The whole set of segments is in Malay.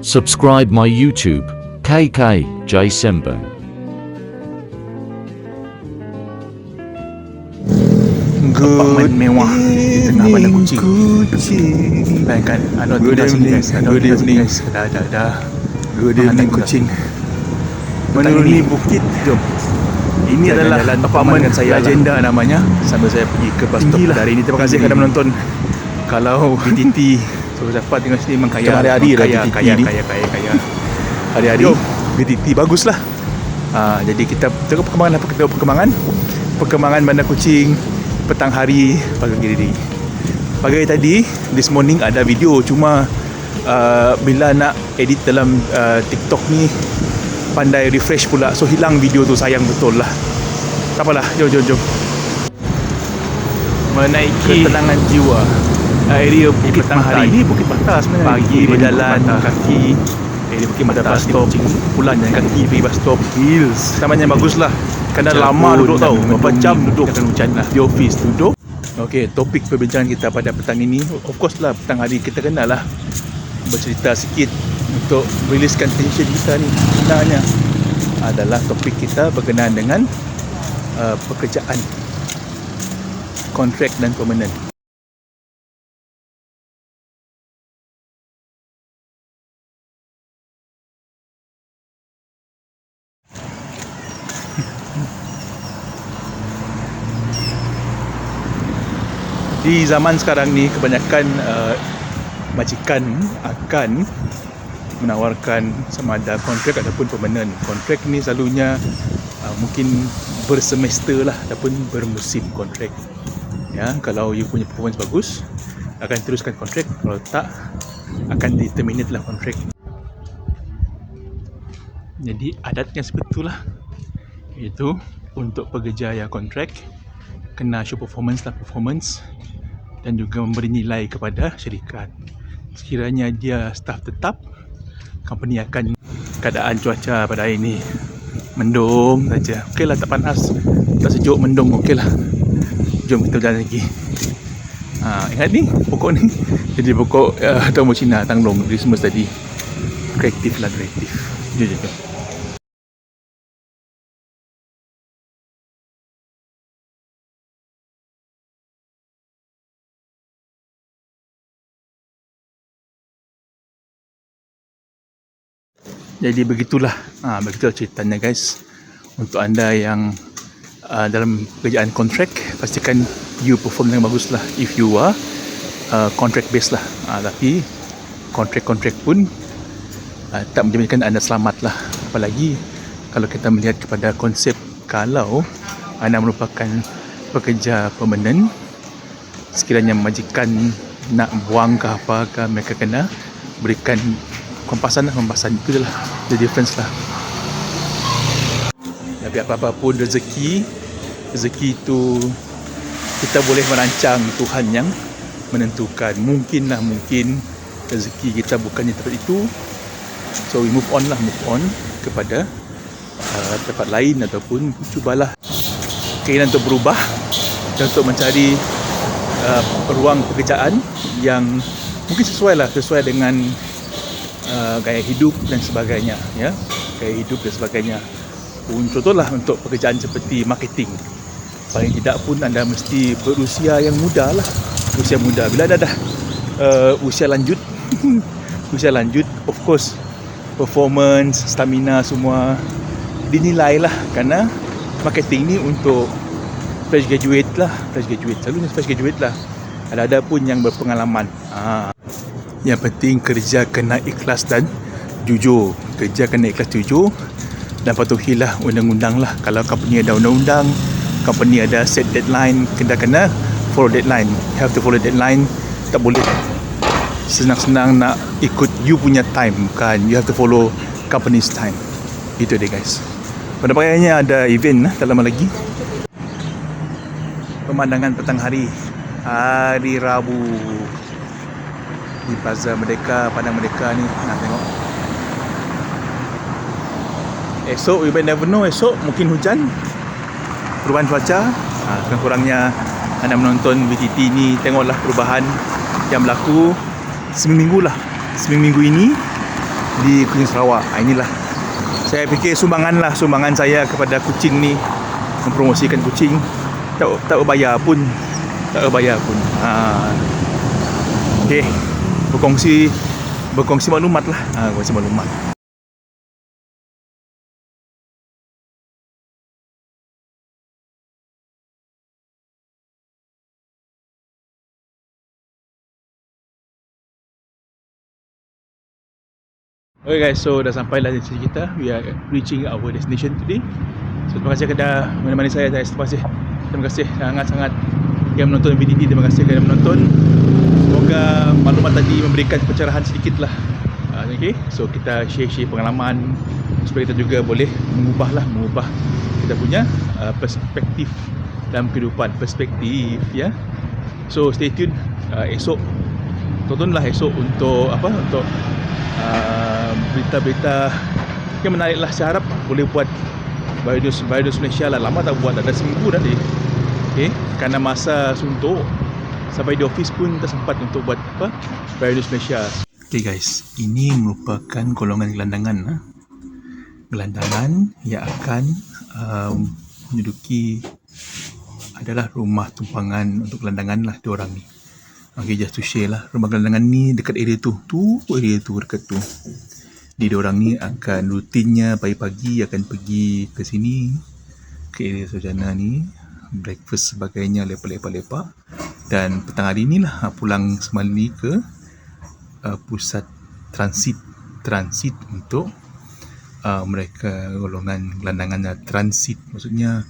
Subscribe my YouTube, KK J Sembo. Apartment mewah di tengah bandar kucing. Bayangkan, Anwar Good tinggal sini evening. guys. Good tinggal sini evening. guys. Dah, dah, dah. Good evening kucing. Menuruni bukit. Jom. Ini Kita adalah jalan apartmen dengan saya lah. legenda namanya. Sambil saya pergi ke bus stop pada hari ini. Terima kasih kerana menonton. Kalau BTT so dapat tengok sini memang kaya. Macam hari-hari memang lah kaya, BTT kaya, ni. kaya, kaya, kaya. Hari-hari Jom. BTT baguslah. Ah, jadi kita tengok perkembangan apa kita tengok perkembangan perkembangan bandar kucing petang hari pagi hari. Pagi hari tadi this morning ada video cuma uh, bila nak edit dalam uh, TikTok ni pandai refresh pula so hilang video tu sayang betul lah. Tak apalah, jom jom jom. Menaiki ketenangan jiwa. Area Bukit petang hari ni Bukit Batas sebenarnya. Pagi berjalan kaki. Eh, di Bukit Batas bus stop. Pulang jalan kaki pergi bus stop. Hills Tamannya bagus lah Kerana Hujan lama duduk dan tau Berapa jam duduk? Akan hujan lah. Di office duduk. Okay, topik perbincangan kita pada petang ini. Of course lah, petang hari kita kenal lah. Bercerita sikit Untuk riliskan tension kita ni. Sebenarnya Adalah topik kita berkenaan dengan uh, Pekerjaan. Kontrak dan permanent di zaman sekarang ni kebanyakan uh, majikan akan menawarkan sama ada kontrak ataupun permanent. Kontrak ni selalunya uh, mungkin bersemester lah ataupun bermusim kontrak. Ya, kalau you punya performance bagus akan teruskan kontrak, kalau tak akan terminate lah kontrak. Jadi adatnya seperti itulah. Itu untuk pekerja yang kontrak kena show performance lah performance dan juga memberi nilai kepada syarikat. Sekiranya dia staf tetap, company akan keadaan cuaca pada hari ini mendung saja. Okey lah tak panas, tak sejuk, mendung okey lah. Jom kita berjalan lagi. Ha, ingat ni pokok ni jadi pokok uh, tomo Cina tanglong Christmas tadi kreatif lah kreatif jom jom jom Jadi begitulah. Ha, Begitulah ceritanya guys. Untuk anda yang uh, Dalam pekerjaan kontrak Pastikan you perform dengan bagus lah If you are uh, Contract based lah. Ha, Tapi Kontrak-kontrak pun uh, Tak menjaminkan anda selamat lah Apalagi Kalau kita melihat kepada konsep Kalau Anda merupakan Pekerja permanent Sekiranya majikan Nak buang ke apa ke Mereka kena Berikan kompasan lah kompasan itu je lah. The difference lah. Tapi apa-apa pun rezeki rezeki itu kita boleh merancang Tuhan yang menentukan. Mungkin lah mungkin rezeki kita bukannya tempat itu. So we move on lah move on kepada uh, tempat lain ataupun cubalah keinginan untuk berubah dan untuk mencari uh, ruang pekerjaan yang mungkin sesuai lah sesuai dengan uh, gaya hidup dan sebagainya ya. Gaya hidup dan sebagainya. Contohlah untuk pekerjaan seperti marketing. Paling tidak pun anda mesti berusia yang muda lah. Usia muda. Bila anda dah uh, usia lanjut usia lanjut of course performance stamina semua dinilai lah kerana marketing ni untuk fresh graduate lah. Fresh graduate. Selalunya fresh graduate lah. Ada-ada pun yang berpengalaman. Ah. Yang penting kerja kena ikhlas dan jujur. Kerja kena ikhlas jujur dan patuhilah undang-undang lah. Kalau company ada undang-undang, company ada set deadline, kena kena follow deadline. Have to follow deadline. Tak boleh senang-senang nak ikut you punya time bukan. You have to follow company's time. Itu dia guys. Pada pagi ada event lah, tak lama lagi. Pemandangan petang hari Hari Rabu di Plaza Merdeka, Padang Merdeka ni. Nak tengok. Esok, may never know. Esok mungkin hujan. Perubahan cuaca. Ha, kurang-kurangnya anda menonton VTT ni, tengoklah perubahan yang berlaku seminggu lah. Seminggu ini, di Kuching Sarawak. Ha, inilah saya fikir sumbangan lah sumbangan saya kepada kucing ni mempromosikan kucing tak tak berbayar pun tak berbayar pun ha. okey berkongsi berkongsi maklumat lah ha, berkongsi maklumat Okay guys, so dah sampai lah destinasi kita. We are reaching our destination today. So terima kasih kepada menemani saya guys. Terima kasih. Terima kasih sangat-sangat yang menonton video ini. Terima kasih kerana menonton. Semoga maklumat tadi memberikan pencerahan sedikit lah. Uh, okay, so kita share-share pengalaman supaya kita juga boleh mengubah lah, mengubah kita punya uh, perspektif dalam kehidupan. Perspektif ya. So stay tune. Uh, esok tontonlah esok untuk apa untuk uh, berita-berita yang menarik lah saya harap boleh buat Bionews, Bionews Malaysia lah lama tak buat ada seminggu dah ni okay. kerana masa suntuk sampai di office pun tak sempat untuk buat apa Bionews Malaysia Okay guys, ini merupakan golongan gelandangan ha? gelandangan yang akan um, menduduki adalah rumah tumpangan untuk gelandangan lah dua orang ni Okay, just to share lah. Rumah gelandangan ni dekat area tu. Tu area tu dekat tu. Jadi orang ni akan rutinnya pagi-pagi akan pergi ke sini ke area Sojana ni breakfast sebagainya lepak-lepak-lepak dan petang hari ni lah pulang semalam ni ke uh, pusat transit transit untuk uh, mereka golongan gelandangan transit. Maksudnya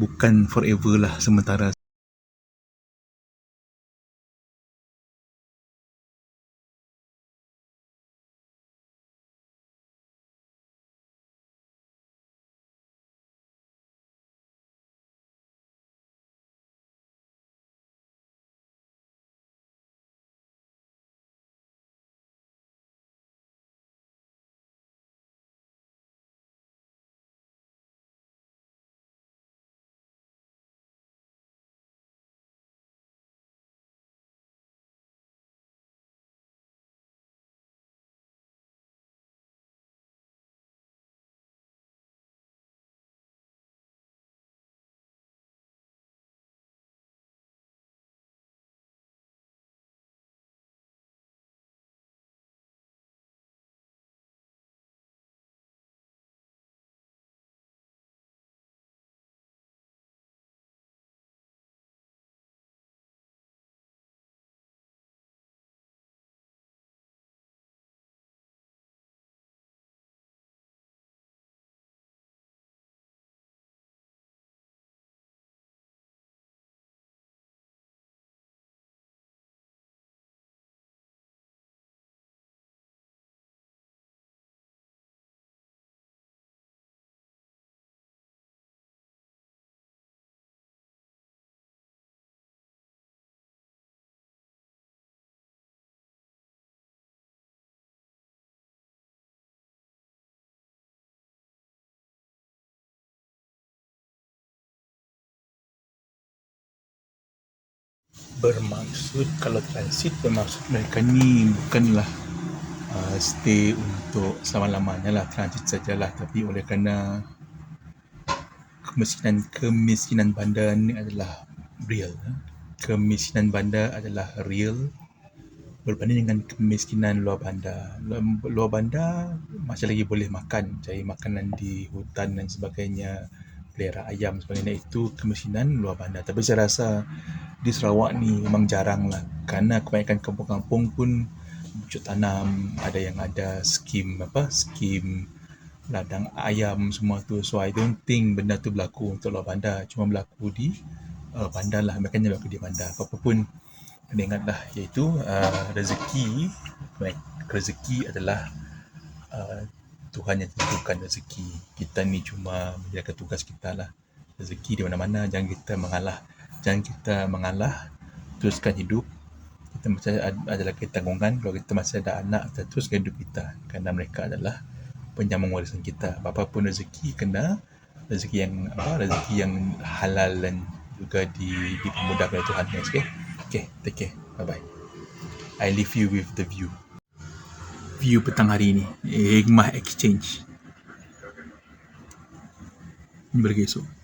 bukan forever lah sementara bermaksud kalau transit bermaksud mereka ni bukanlah uh, stay untuk selama-lamanya lah transit sajalah. Tapi oleh kerana kemiskinan kemiskinan bandar ni adalah real eh. kemiskinan bandar adalah real berbanding dengan kemiskinan luar bandar. Lu- luar bandar masih lagi boleh makan cari makanan di hutan dan sebagainya pelihara ayam sebagainya itu kemiskinan luar bandar. Tapi saya rasa di Sarawak ni memang jarang lah. Kerana kebanyakan kampung-kampung pun wujud tanam ada yang ada skim apa skim ladang ayam semua tu. So I don't think benda tu berlaku untuk luar bandar. Cuma berlaku di uh, bandar lah. Mereka berlaku di bandar. Apa-apa pun kena ingat lah iaitu uh, rezeki. Rezeki adalah uh, Tuhan yang tentukan rezeki. Kita ni cuma menjaga tugas kita lah. Rezeki di mana-mana. Jangan kita mengalah. Jangan kita mengalah. Teruskan hidup. Kita masih ad- adalah tanggungan kalau kita masih ada anak kita teruskan hidup kita. Kerana mereka adalah penyambung warisan kita. Apa pun rezeki kena rezeki yang apa rezeki yang halal dan juga di dipermudahkan oleh Tuhan. Guys okay okay take care. Bye bye I leave you with the view view petang hari ni. Hikmah exchange. Ini bergesok.